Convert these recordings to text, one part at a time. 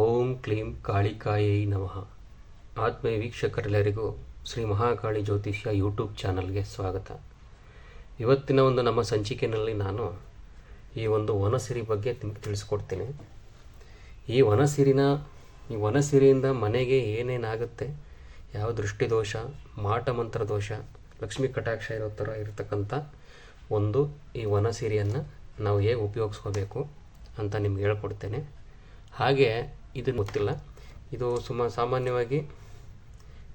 ಓಂ ಕ್ಲೀಂ ಕಾಳಿಕಾಯೈ ನಮಃ. ಆತ್ಮೀಯ ವೀಕ್ಷಕರೆಲ್ಲರಿಗೂ ಶ್ರೀ ಮಹಾಕಾಳಿ ಜ್ಯೋತಿಷ್ಯ ಯೂಟ್ಯೂಬ್ ಚಾನಲ್ಗೆ ಸ್ವಾಗತ. ಇವತ್ತಿನ ಒಂದು ನಮ್ಮ ಸಂಚಿಕೆಯಲ್ಲಿ ನಾನು ಈ ಒಂದು ವನಸಿರಿ ಬಗ್ಗೆ ನಿಮಗೆ ತಿಳಿಸ್ಕೊಡ್ತೀನಿ. ಈ ವನಸಿರಿನ, ಈ ವನಸಿರಿಯಿಂದ ಮನೆಗೆ ಏನೇನಾಗುತ್ತೆ, ಯಾವ ದೃಷ್ಟಿದೋಷ, ಮಾಟ ಮಂತ್ರ ದೋಷ, ಲಕ್ಷ್ಮೀ ಕಟಾಕ್ಷ ಇರೋ ಥರ ಇರತಕ್ಕಂಥ ಒಂದು ಈ ವನಸಿರಿಯನ್ನು ನಾವು ಹೇಗೆ ಉಪಯೋಗಿಸ್ಕೋಬೇಕು ಅಂತ ನಿಮ್ಗೆ ಹೇಳ್ಕೊಡ್ತೇನೆ. ಹಾಗೆ ಇದು ಗೊತ್ತಿಲ್ಲ. ಇದು ಸುಮ, ಸಾಮಾನ್ಯವಾಗಿ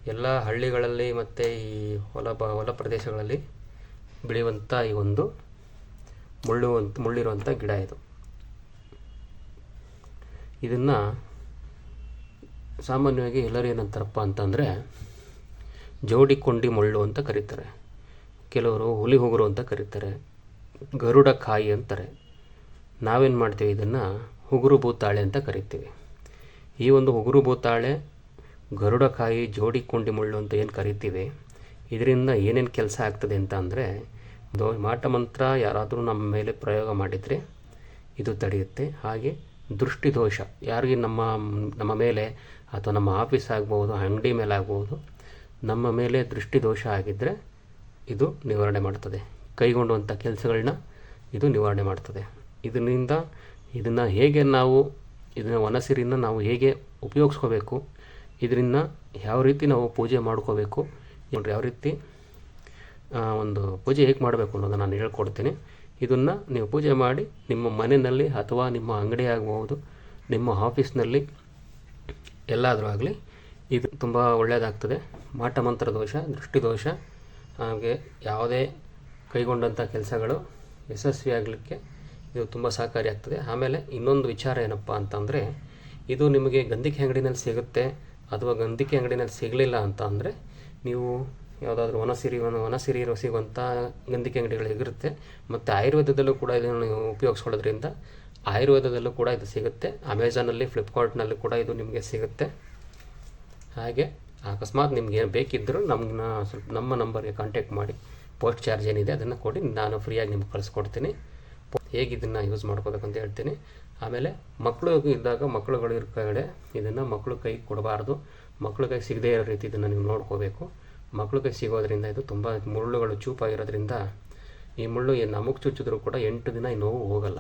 ಎಲ್ಲ ಹಳ್ಳಿಗಳಲ್ಲಿ ಮತ್ತು ಈ ಹೊಲ ಬ, ಹೊಲ ಪ್ರದೇಶಗಳಲ್ಲಿ ಬೆಳೆಯುವಂಥ ಈ ಒಂದು ಮುಳ್ಳು ಮುಳ್ಳಿರುವಂಥ ಗಿಡ ಇದು. ಇದನ್ನು ಸಾಮಾನ್ಯವಾಗಿ ಎಲ್ಲರೂ ಏನಂತಾರಪ್ಪ ಅಂತಂದರೆ ಜೋಡಿಕೊಂಡಿ ಮುಳ್ಳು ಅಂತ ಕರೀತಾರೆ. ಕೆಲವರು ಹುಲಿ ಹೋಗರು ಅಂತ ಕರೀತಾರೆ. ಗರುಡ ಕಾಯಿ ಅಂತಾರೆ. ನಾವೇನು ಮಾಡ್ತೀವಿ ಇದನ್ನು ಹುಗುರು ಭೂತಾಳೆ ಅಂತ ಕರಿತೀವಿ. ಈ ಒಂದು ಉಗುರು ಭೂತಾಳೆ ಗರುಡಕಾಯಿ ಜೋಡಿ ಕೊಂಡಿ ಮುಳ್ಳು ಅಂತ ಏನು ಕರಿತೀವಿ? ಇದರಿಂದ ಏನೇನು ಕೆಲಸ ಆಗ್ತದೆ ಅಂತ ಅಂದರೆ, ದೋ ಮಾಟ ಮಂತ್ರ ಯಾರಾದರೂ ನಮ್ಮ ಮೇಲೆ ಪ್ರಯೋಗ ಮಾಡಿದರೆ ಇದು ತಡೆಯುತ್ತೆ. ಹಾಗೆ ದೃಷ್ಟಿ ದೋಷ, ಯಾರಿಗೆ ನಮ್ಮ ನಮ್ಮ ಮೇಲೆ ಅಥವಾ ನಮ್ಮ ಆಫೀಸ್ ಆಗ್ಬೋದು ಅಂಗಡಿ ಮೇಲೆ ಆಗ್ಬೋದು ನಮ್ಮ ಮೇಲೆ ದೃಷ್ಟಿ ದೋಷ ಆಗಿದ್ದರೆ ಇದು ನಿವಾರಣೆ ಮಾಡ್ತದೆ. ಕೈಗೊಂಡುವಂಥ ಕೆಲಸಗಳನ್ನ ಇದು ನಿವಾರಣೆ ಮಾಡ್ತದೆ. ಇದರಿಂದ ಇದನ್ನು ಹೇಗೆ ನಾವು ಇದನ್ನು ವನಸಿರಿನ ನಾವು ಹೇಗೆ ಉಪಯೋಗಿಸ್ಕೋಬೇಕು, ಇದರಿಂದ ಯಾವ ರೀತಿ ನಾವು ಪೂಜೆ ಮಾಡ್ಕೋಬೇಕು, ನೋಡ್ರಿ ಯಾವ ರೀತಿ ಒಂದು ಪೂಜೆ ಹೇಗೆ ಮಾಡಬೇಕು ಅನ್ನೋದನ್ನು ನಾನು ಹೇಳ್ಕೊಡ್ತೀನಿ. ಇದನ್ನು ನೀವು ಪೂಜೆ ಮಾಡಿ ನಿಮ್ಮ ಮನೆಯಲ್ಲಿ ಅಥವಾ ನಿಮ್ಮ ಅಂಗಡಿ ಆಗಬಹುದು, ನಿಮ್ಮ ಆಫೀಸ್ನಲ್ಲಿ ಎಲ್ಲಾದರೂ ಆಗಲಿ, ಇದು ತುಂಬ ಒಳ್ಳೆಯದಾಗ್ತದೆ ಮಾಟ ಮಂತ್ರ ದೋಷ, ದೃಷ್ಟಿ ದೋಷ, ಹಾಗೆ ಯಾವುದೇ ಕೈಗೊಂಡಂಥ ಕೆಲಸಗಳು ಯಶಸ್ವಿ ಆಗಲಿಕ್ಕೆ ಇದು ತುಂಬ ಸಹಕಾರಿಯಾಗ್ತದೆ ಆಮೇಲೆ ಇನ್ನೊಂದು ವಿಚಾರ ಏನಪ್ಪ ಅಂತಂದರೆ, ಇದು ನಿಮಗೆ ಗಂಧಿಕೆ ಅಂಗಡಿನಲ್ಲಿ ಸಿಗುತ್ತೆ ಅಥವಾ ಗಂಧಿಕೆ ಅಂಗಡಿನಲ್ಲಿ ಸಿಗಲಿಲ್ಲ ಅಂತ ಅಂದರೆ, ನೀವು ಯಾವುದಾದ್ರೂ ವನಸಿರಿ, ವನ, ವನಸಿರಿ ಸಿಗುವಂಥ ಗಂಧಿಕೆ ಅಂಗಡಿಗಳು ಇರುತ್ತೆ. ಮತ್ತು ಆಯುರ್ವೇದದಲ್ಲೂ ಕೂಡ ಇದನ್ನು ಉಪಯೋಗಿಸ್ಕೊಳ್ಳೋದ್ರಿಂದ ಆಯುರ್ವೇದದಲ್ಲೂ ಕೂಡ ಇದು ಸಿಗುತ್ತೆ. ಅಮೆಝಾನಲ್ಲಿ ಫ್ಲಿಪ್ಕಾರ್ಟ್ನಲ್ಲೂ ಕೂಡ ಇದು ನಿಮಗೆ ಸಿಗುತ್ತೆ. ಹಾಗೆ ಅಕಸ್ಮಾತ್ ನಿಮ್ಗೆ ಏನು ಬೇಕಿದ್ದರೂ ನಮ್ಮನ್ನ ಸ್ವಲ್ಪ ನಮ್ಮ ನಂಬರ್ಗೆ ಕಾಂಟ್ಯಾಕ್ಟ್ ಮಾಡಿ. ಪೋಸ್ಟ್ ಚಾರ್ಜ್ ಏನಿದೆ ಅದನ್ನು ಕೊಡಿ. ನಾನು ಫ್ರೀಯಾಗಿ ನಿಮ್ಗೆ ಕಳಿಸ್ಕೊಡ್ತೀನಿ. ಹೇಗೆ ಇದನ್ನು ಯೂಸ್ ಮಾಡ್ಕೋಬೇಕು ಅಂತ ಹೇಳ್ತೀನಿ. ಆಮೇಲೆ ಮಕ್ಕಳು ಇದ್ದಾಗ ಮಕ್ಕಳುಗಳು ಇರೋ ಕಡೆ ಇದನ್ನು ಮಕ್ಕಳು ಕೈ ಕೊಡಬಾರ್ದು. ಮಕ್ಕಳು ಕೈ ಸಿಗದೇ ಇರೋ ರೀತಿ ಇದನ್ನು ನೀವು ನೋಡ್ಕೋಬೇಕು. ಮಕ್ಕಳು ಕೈ ಸಿಗೋದ್ರಿಂದ ಇದು ತುಂಬ ಮುಳ್ಳುಗಳು ಚೂಪಾಗಿರೋದ್ರಿಂದ ಈ ಮುಳ್ಳು ನಮಗೆ ಚುಚ್ಚಿದ್ರೂ ಕೂಡ ಎಂಟು ದಿನ ಈ ನೋವು ಹೋಗಲ್ಲ.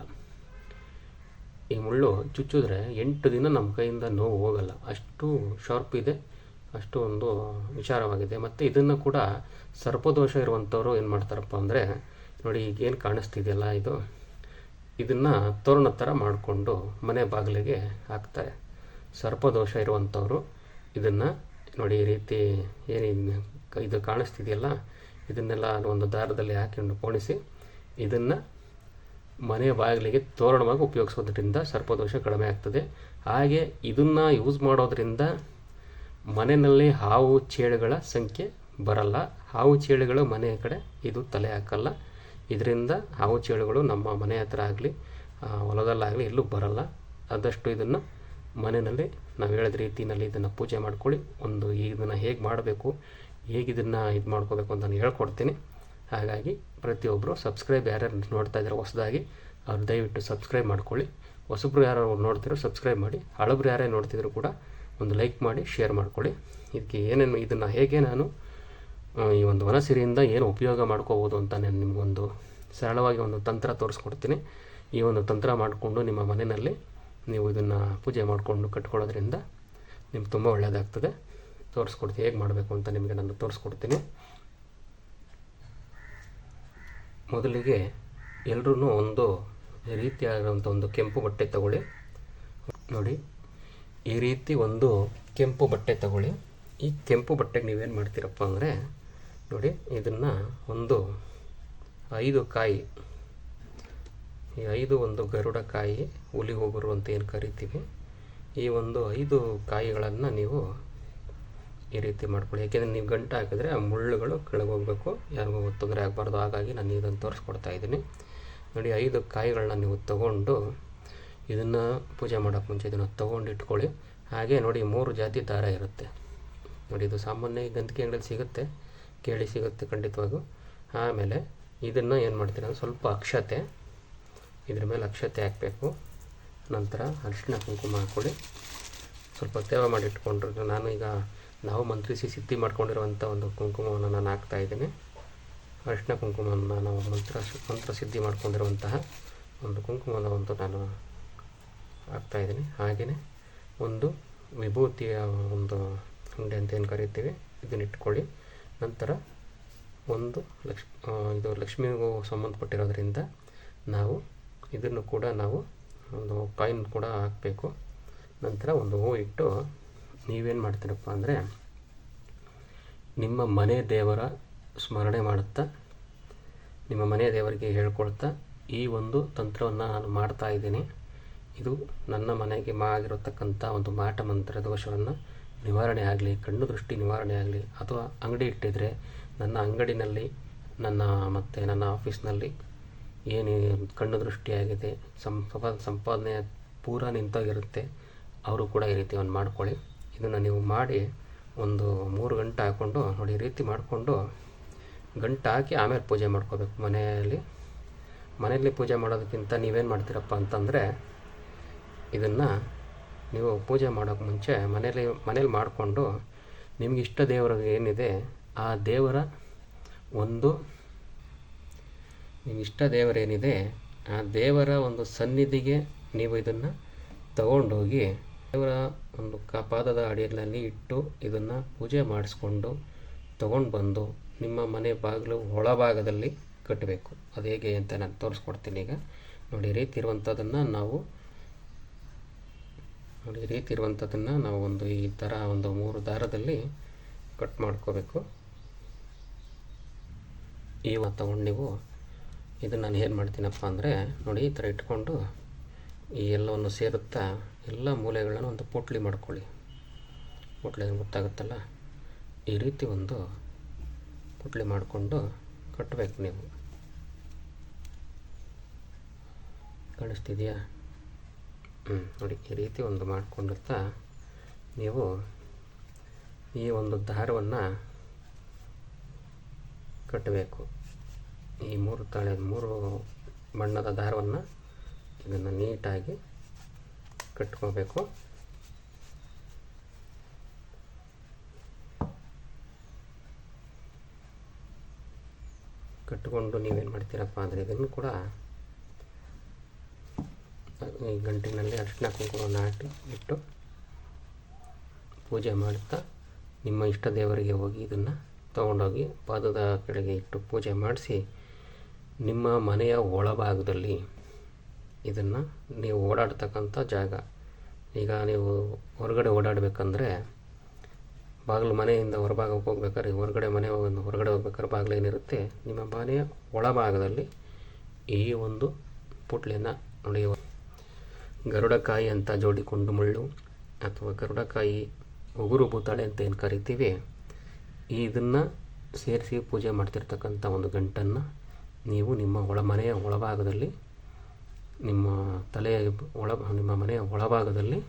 ಈ ಮುಳ್ಳು ಚುಚ್ಚಿದ್ರೆ ಎಂಟು ದಿನ ನಮ್ಮ ಕೈಯಿಂದ ನೋವು ಹೋಗಲ್ಲ. ಅಷ್ಟು ಶಾರ್ಪ್ ಇದೆ, ಅಷ್ಟು ಒಂದು ವಿಚಾರವಾಗಿದೆ. ಮತ್ತು ಇದನ್ನು ಕೂಡ ಸರ್ಪದೋಷ ಇರುವಂಥವ್ರು ಏನು ಮಾಡ್ತಾರಪ್ಪ ಅಂದರೆ ನೋಡಿ, ಈಗೇನು ಕಾಣಿಸ್ತಿದೆಯಲ್ಲ ಇದು? ಇದನ್ನು ತೋರಣ ಥರ ಮಾಡಿಕೊಂಡು ಮನೆ ಬಾಗಿಲಿಗೆ ಹಾಕ್ತಾರೆ. ಸರ್ಪದೋಷ ಇರುವಂಥವ್ರು ಇದನ್ನು ನೋಡಿ, ಈ ರೀತಿ ಏನು ಇದು ಕಾಣಿಸ್ತಿದೆಯಲ್ಲ, ಇದನ್ನೆಲ್ಲ ಒಂದು ದಾರದಲ್ಲಿ ಹಾಕಿಕೊಂಡು ಪೋಣಿಸಿ ಇದನ್ನು ಮನೆ ಬಾಗಿಲಿಗೆ ತೋರಣವಾಗಿ ಉಪಯೋಗಿಸೋದ್ರಿಂದ ಸರ್ಪದೋಷ ಕಡಿಮೆ ಆಗ್ತದೆ. ಹಾಗೆ ಇದನ್ನು ಯೂಸ್ ಮಾಡೋದ್ರಿಂದ ಮನೆಯಲ್ಲಿ ಹಾವು, ಚೇಳುಗಳ ಸಂಖ್ಯೆ ಬರಲ್ಲ. ಹಾವು, ಚೇಳುಗಳು ಮನೆಯ ಕಡೆ ಇದು ತಲೆ ಹಾಕಲ್ಲ. ಇದರಿಂದ ಹಾವು ಚೇಳುಗಳು ನಮ್ಮ ಮನೆ ಹತ್ರ ಆಗಲಿ ಹೊಲದಲ್ಲಾಗಲಿ ಎಲ್ಲೂ ಬರಲ್ಲ. ಆದಷ್ಟು ಇದನ್ನು ಮನೆಯಲ್ಲಿ ನಾವು ಹೇಳಿದ ರೀತಿಯಲ್ಲಿ ಇದನ್ನು ಪೂಜೆ ಮಾಡ್ಕೊಳ್ಳಿ. ಒಂದು ಇದನ್ನು ಹೇಗೆ ಮಾಡಬೇಕು, ಹೇಗೆ ಇದನ್ನು ಇದು ಮಾಡ್ಕೋಬೇಕು ಅಂತ ನಾನು ಹೇಳ್ಕೊಡ್ತೀನಿ. ಹಾಗಾಗಿ ಪ್ರತಿಯೊಬ್ಬರು ಸಬ್ಸ್ಕ್ರೈಬ್ ಯಾರ್ಯಾರು ನೋಡ್ತಾ ಇದ್ದಾರೆ ಹೊಸದಾಗಿ, ಅವ್ರು ದಯವಿಟ್ಟು ಸಬ್ಸ್ಕ್ರೈಬ್ ಮಾಡ್ಕೊಳ್ಳಿ. ಹೊಸಬ್ರು ಯಾರು ನೋಡ್ತಿರೋ ಸಬ್ಸ್ಕ್ರೈಬ್ ಮಾಡಿ. ಹಳಬ್ರು ಯಾರೇ ನೋಡ್ತಿದ್ರು ಕೂಡ ಒಂದು ಲೈಕ್ ಮಾಡಿ, ಶೇರ್ ಮಾಡ್ಕೊಳ್ಳಿ. ಇದಕ್ಕೆ ಏನೇನು ಇದನ್ನು ಹೇಗೆ ನಾನು ಈ ಒಂದು ವನಸಿರಿಯಿಂದ ಏನು ಉಪಯೋಗ ಮಾಡ್ಕೋಬೋದು ಅಂತ ನಾನು ನಿಮಗೊಂದು ಸರಳವಾಗಿ ಒಂದು ತಂತ್ರ ತೋರಿಸ್ಕೊಡ್ತೀನಿ. ಈ ಒಂದು ತಂತ್ರ ಮಾಡಿಕೊಂಡು ನಿಮ್ಮ ಮನೆಯಲ್ಲಿ ನೀವು ಇದನ್ನು ಪೂಜೆ ಮಾಡಿಕೊಂಡು ಕಟ್ಕೊಳ್ಳೋದ್ರಿಂದ ನಿಮ್ಗೆ ತುಂಬ ಒಳ್ಳೆಯದಾಗ್ತದೆ ತೋರಿಸ್ಕೊಡ್ತೀನಿ, ಹೇಗೆ ಮಾಡಬೇಕು ಅಂತ ನಿಮಗೆ ನಾನು ತೋರಿಸ್ಕೊಡ್ತೀನಿ. ಮೊದಲಿಗೆ ಎಲ್ಲರೂ ಒಂದು ರೀತಿಯಾದಂಥ ಒಂದು ಕೆಂಪು ಬಟ್ಟೆ ತಗೊಳ್ಳಿ. ನೋಡಿ, ಈ ರೀತಿ ಒಂದು ಕೆಂಪು ಬಟ್ಟೆ ತಗೊಳ್ಳಿ. ಈ ಕೆಂಪು ಬಟ್ಟೆಗೆ ನೀವೇನು ಮಾಡ್ತೀರಪ್ಪ ಅಂದರೆ ನೋಡಿ, ಇದನ್ನು ಒಂದು ಐದು ಕಾಯಿ, ಈ ಐದು ಒಂದು ಗರುಡ ಕಾಯಿ ಹುಲಿ ಹೋಗರು ಅಂತ ಏನು ಕರಿತೀವಿ, ಈ ಒಂದು ಐದು ಕಾಯಿಗಳನ್ನು ನೀವು ಈ ರೀತಿ ಮಾಡ್ಕೊಳ್ಳಿ. ಯಾಕೆಂದರೆ ನೀವು ಗಂಟು ಹಾಕಿದ್ರೆ ಆ ಮುಳ್ಳುಗಳು ಕೆಳಗೆ ಹೋಗಬೇಕು, ಯಾರಿಗೂ ತೊಂದರೆ ಆಗಬಾರ್ದು. ಹಾಗಾಗಿ ನಾನು ಇದನ್ನು ತೋರಿಸ್ಕೊಡ್ತಾ ಇದ್ದೀನಿ. ನೋಡಿ, ಐದು ಕಾಯಿಗಳನ್ನ ನೀವು ತಗೊಂಡು ಇದನ್ನು ಪೂಜೆ ಮಾಡೋಕ್ಕೆ ಮುಂಚೆ ಇದನ್ನು ತೊಗೊಂಡು ಇಟ್ಕೊಳ್ಳಿ. ಹಾಗೆ ನೋಡಿ, ಮೂರು ಜಾತಿ ದಾರ ಇರುತ್ತೆ. ನೋಡಿ, ಇದು ಸಾಮಾನ್ಯ ಗಂಧಕಿ ಅಂಗಡಿಯಲ್ಲಿ ಸಿಗುತ್ತೆ. ಕೇಳಿ ಸಿಗುತ್ತೆ ಖಂಡಿತವಾಗೂ ಆಮೇಲೆ ಇದನ್ನು ಏನು ಮಾಡ್ತೀನಿ ಅಂದ್ರೆ ಸ್ವಲ್ಪ ಅಕ್ಷತೆ, ಇದ್ರ ಮೇಲೆ ಅಕ್ಷತೆ ಹಾಕಬೇಕು. ನಂತರ ಅರಿಶಿನ ಕುಂಕುಮ ಹಾಕ್ಕೊಳ್ಳಿ. ಸ್ವಲ್ಪ ತೇವ ಮಾಡಿ ಇಟ್ಕೊಂಡ್ರೆ ನಾನು ಈಗ ನಾವು ಮಂತ್ರಿಸಿ ಸಿದ್ಧಿ ಮಾಡ್ಕೊಂಡಿರುವಂಥ ಒಂದು ಕುಂಕುಮವನ್ನು ನಾನು ಹಾಕ್ತಾ ಇದ್ದೀನಿ. ಅರಿಶಿನ ಕುಂಕುಮವನ್ನು ನಾವು ಮಂತ್ರ ಮಂತ್ರ ಸಿದ್ಧಿ ಮಾಡ್ಕೊಂಡಿರುವಂತಹ ಒಂದು ಕುಂಕುಮದ ಒಂದು ನಾನು ಹಾಕ್ತಾ ಇದ್ದೀನಿ. ಹಾಗೆಯೇ ಒಂದು ವಿಭೂತಿಯ ಒಂದು ಉಂಡೆ ಅಂತ ಏನು ಕರಿತೀವಿ, ಇದನ್ನ ಇಟ್ಕೊಳ್ಳಿ. ನಂತರ ಒಂದು ಲಕ್ಷ ಇದು ಲಕ್ಷ್ಮಿಗೂ ಸಂಬಂಧಪಟ್ಟಿರೋದ್ರಿಂದ ನಾವು ಇದನ್ನು ಕೂಡ ನಾವು, ಒಂದು ಕಾಯಿನ್ ಕೂಡ ಹಾಕಬೇಕು. ನಂತರ ಒಂದು ಹೂ ಇಟ್ಟು ನೀವೇನು ಮಾಡ್ತೀರಪ್ಪ ಅಂದರೆ ನಿಮ್ಮ ಮನೆ ದೇವರ ಸ್ಮರಣೆ ಮಾಡುತ್ತಾ, ನಿಮ್ಮ ಮನೆ ದೇವರಿಗೆ ಹೇಳ್ಕೊಳ್ತಾ ಈ ಒಂದು ತಂತ್ರವನ್ನು ನಾನು ಮಾಡ್ತಾ ಇದ್ದೀನಿ. ಇದು ನನ್ನ ಮನೆಗೆ ಮಾ ಆಗಿರತಕ್ಕಂಥ ಒಂದು ಮಾಟ ಮಂತ್ರ ದೋಷವನ್ನು ನಿವಾರಣೆ ಆಗಲಿ, ಕಣ್ಣು ದೃಷ್ಟಿ ನಿವಾರಣೆ ಆಗಲಿ, ಅಥವಾ ಅಂಗಡಿ ಇಟ್ಟಿದ್ರೆ ನನ್ನ ಅಂಗಡಿನಲ್ಲಿ, ನನ್ನ ಮತ್ತು ನನ್ನ ಆಫೀಸ್ನಲ್ಲಿ ಏನು ಕಣ್ಣು ದೃಷ್ಟಿ ಆಗಿದೆ ಸಂಪ ಸಂಪಾದನೆ ಪೂರ ನಿಂತಾಗಿರುತ್ತೆ, ಅವರು ಕೂಡ ಈ ರೀತಿ ಒಂದು ಮಾಡ್ಕೊಳ್ಳಿ. ಇದನ್ನು ನೀವು ಮಾಡಿ ಒಂದು ಮೂರು ಗಂಟೆ ಹಾಕ್ಕೊಂಡು ನೋಡಿ ಈ ರೀತಿ ಮಾಡಿಕೊಂಡು, ಗಂಟೆ ಹಾಕಿ ಆಮೇಲೆ ಪೂಜೆ ಮಾಡ್ಕೋಬೇಕು ಮನೆಯಲ್ಲಿ. ಮನೆಯಲ್ಲಿ ಪೂಜೆ ಮಾಡೋದಕ್ಕಿಂತ ನೀವೇನು ಮಾಡ್ತೀರಪ್ಪ ಅಂತಂದರೆ, ಇದನ್ನು ನೀವು ಪೂಜೆ ಮಾಡೋಕ್ಕೆ ಮುಂಚೆ ಮನೇಲಿ ಮನೇಲಿ ಮಾಡಿಕೊಂಡು ನಿಮ್ಗೆ ಇಷ್ಟ ದೇವರಿಗೆ ಏನಿದೆ, ಆ ದೇವರ ಒಂದು ನಿಮ್ಮ ಇಷ್ಟ ದೇವರೇನಿದೆ ಆ ದೇವರ ಒಂದು ಸನ್ನಿಧಿಗೆ ನೀವು ಇದನ್ನು ತಗೊಂಡೋಗಿ ದೇವರ ಒಂದು ಕಪಾದದ ಪಾದದ ಅಡಿಯಲ್ಲಿ ಇಟ್ಟು ಇದನ್ನು ಪೂಜೆ ಮಾಡಿಸ್ಕೊಂಡು ತಗೊಂಡು ಬಂದು ನಿಮ್ಮ ಮನೆ ಬಾಗಿಲು ಒಳಭಾಗದಲ್ಲಿ ಕಟ್ಟಬೇಕು. ಅದು ಹೇಗೆ ಅಂತ ನಾನು ತೋರಿಸ್ಕೊಡ್ತೀನಿ ಈಗ. ನೋಡಿ ರೀತಿ ಇರುವಂಥದ್ದನ್ನು ನಾವು ನೋಡಿ ಈ ರೀತಿ ಇರುವಂಥದ್ದನ್ನು ನಾವು ಒಂದು ಈ ಥರ ಒಂದು ಮೂರು ದಾರದಲ್ಲಿ ಕಟ್ ಮಾಡ್ಕೋಬೇಕು. ಇವಾಗ ತಗೊಂಡು ನೀವು ಇದನ್ನು ನಾನು ಏನು ಮಾಡ್ತೀನಪ್ಪ ಅಂದರೆ ನೋಡಿ ಈ ಥರ ಇಟ್ಕೊಂಡು ಈ ಎಲ್ಲವನ್ನು ಸೇರುತ್ತಾ ಎಲ್ಲ ಮೂಲೆಗಳನ್ನು ಒಂದು ಪೋಟ್ಲಿ ಮಾಡ್ಕೊಳ್ಳಿ. ಪೋಟ್ಲಿ ಗೊತ್ತಾಗುತ್ತಲ್ಲ? ಈ ರೀತಿ ಒಂದು ಪುಟ್ಲಿ ಮಾಡಿಕೊಂಡು ಕಟ್ಟಬೇಕು ನೀವು. ಕಾಣಿಸ್ತಿದೆಯಾ? ನೋಡಿ, ಈ ರೀತಿ ಒಂದು ಮಾಡಿಕೊಂಡಿರ್ತಾ ನೀವು ಈ ಒಂದು ದಾರವನ್ನು ಕಟ್ಟಬೇಕು. ಈ ಮೂರು ತಾಳೆ, ಮೂರು ಬಣ್ಣದ ದಾರವನ್ನು ಇದನ್ನು ನೀಟಾಗಿ ಕಟ್ಕೋಬೇಕು. ಕಟ್ಟಿಕೊಂಡು ನೀವೇನು ಮಾಡ್ತೀರಪ್ಪ ಅಂದರೆ ಇದನ್ನು ಕೂಡ ಈ ಗಂಟಿನಲ್ಲಿ ಅರಿಶಿನ ಕುಂಕುಮವನ್ನು ಹಾಕಿ ಇಟ್ಟು ಪೂಜೆ ಮಾಡುತ್ತಾ ನಿಮ್ಮ ಇಷ್ಟ ದೇವರಿಗೆ ಹೋಗಿ ಇದನ್ನು ತಗೊಂಡೋಗಿ ಪಾದದ ಕೆಳಗೆ ಇಟ್ಟು ಪೂಜೆ ಮಾಡಿಸಿ ನಿಮ್ಮ ಮನೆಯ ಒಳಭಾಗದಲ್ಲಿ ಇದನ್ನು ನೀವು ಓಡಾಡ್ತಕ್ಕಂಥ ಜಾಗ. ಈಗ ನೀವು ಹೊರಗಡೆ ಓಡಾಡಬೇಕಂದ್ರೆ ಬಾಗಿಲು ಮನೆಯಿಂದ ಹೊರಭಾಗಕ್ಕೆ ಹೋಗ್ಬೇಕಾದ್ರೆ, ಹೊರಗಡೆ ಮನೆ ಒಂದು ಹೊರಗಡೆ ಹೋಗ್ಬೇಕಾದ್ರೆ ಬಾಗಿಲು ಏನಿರುತ್ತೆ, ನಿಮ್ಮ ಮನೆಯ ಒಳಭಾಗದಲ್ಲಿ ಈ ಒಂದು ಪುಟ್ಲಿನ ನೋಡಿ ಗರುಡಕಾಯಿ ಅಂತ ಜೋಡಿಕೊಂಡು ಮುಳ್ಳು ಅಥವಾ ಗರುಡಕಾಯಿ ಉಗುರು ಬೂತಾಳೆ ಅಂತ ಏನು ಕರಿತೀವಿ, ಇದನ್ನು ಸೇರಿಸಿ ಪೂಜೆ ಮಾಡ್ತಿರ್ತಕ್ಕಂಥ ಒಂದು ಗಂಟನ್ನು ನೀವು ನಿಮ್ಮ ಒಳ ಮನೆಯ ಒಳಭಾಗದಲ್ಲಿ, ನಿಮ್ಮ ತಲೆಯ ಒಳ, ನಿಮ್ಮ ಮನೆಯ ಒಳಭಾಗದಲ್ಲಿ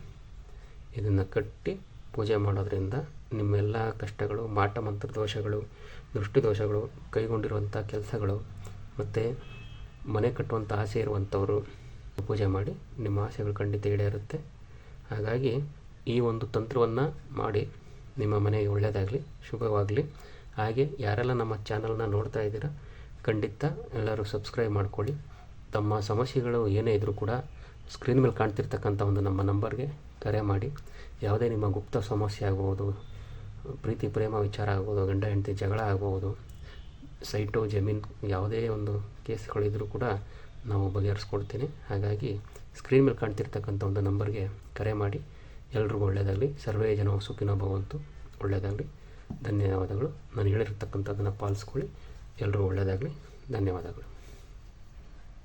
ಇದನ್ನು ಕಟ್ಟಿ ಪೂಜೆ ಮಾಡೋದರಿಂದ ನಿಮ್ಮೆಲ್ಲ ಕಷ್ಟಗಳು, ಮಾಟ ಮಂತ್ರ ದೋಷಗಳು, ದೃಷ್ಟಿ ದೋಷಗಳು ಕೈಗೊಂಡಿರುವಂಥ ಕೆಲಸಗಳು ಮತ್ತು ಮನೆ ಕಟ್ಟುವಂಥ ಆಸೆ ಇರುವಂಥವರು ಪೂಜೆ ಮಾಡಿ ನಿಮ್ಮ ಆಸೆಗಳು ಖಂಡಿತ ಈಡೇರುತ್ತೆ. ಹಾಗಾಗಿ ಈ ಒಂದು ತಂತ್ರವನ್ನು ಮಾಡಿ ನಿಮ್ಮ ಮನೆಗೆ ಒಳ್ಳೆಯದಾಗಲಿ, ಶುಭವಾಗಲಿ. ಹಾಗೆ ಯಾರೆಲ್ಲ ನಮ್ಮ ಚಾನಲ್ನ ನೋಡ್ತಾ ಇದ್ದೀರಾ, ಖಂಡಿತ ಎಲ್ಲರೂ ಸಬ್ಸ್ಕ್ರೈಬ್ ಮಾಡ್ಕೊಳ್ಳಿ. ತಮ್ಮ ಸಮಸ್ಯೆಗಳು ಏನೇ ಇದ್ದರೂ ಕೂಡ ಸ್ಕ್ರೀನ್ ಮೇಲೆ ಕಾಣ್ತಿರ್ತಕ್ಕಂಥ ಒಂದು ನಮ್ಮ ನಂಬರ್ಗೆ ಕರೆ ಮಾಡಿ. ಯಾವುದೇ ನಿಮ್ಮ ಗುಪ್ತ ಸಮಸ್ಯೆ ಆಗ್ಬೋದು, ಪ್ರೀತಿ, ಪ್ರೇಮ, ವಿಚಾರ ಆಗ್ಬೋದು, ಗಂಡ, ಹೆಂಡತಿ, ಜಗಳ ಆಗ್ಬೋದು, ಸೈಟು, ಜಮೀನು, ಯಾವುದೇ ಒಂದು ಕೇಸ್ಗಳಿದ್ರೂ ಕೂಡ ನಾವು ಬಗೆಹರಿಸ್ಕೊಡ್ತೀನಿ. ಹಾಗಾಗಿ ಸ್ಕ್ರೀನ್ ಮೇಲೆ ಕಾಣ್ತಿರ್ತಕ್ಕಂಥ ಒಂದು ನಂಬರ್ಗೆ ಕರೆ ಮಾಡಿ. ಎಲ್ರಿಗೂ ಒಳ್ಳೆಯದಾಗಲಿ ಸರ್ವೇ ಜನ ಸುಖಿನ ಭವಂತು. ಒಳ್ಳೆಯದಾಗಲಿ ಧನ್ಯವಾದಗಳು. ನಾನು ಹೇಳಿರ್ತಕ್ಕಂಥದ್ದನ್ನು ಪಾಲಿಸ್ಕೊಳ್ಳಿ. ಎಲ್ಲರೂ ಒಳ್ಳೆಯದಾಗಲಿ ಧನ್ಯವಾದಗಳು.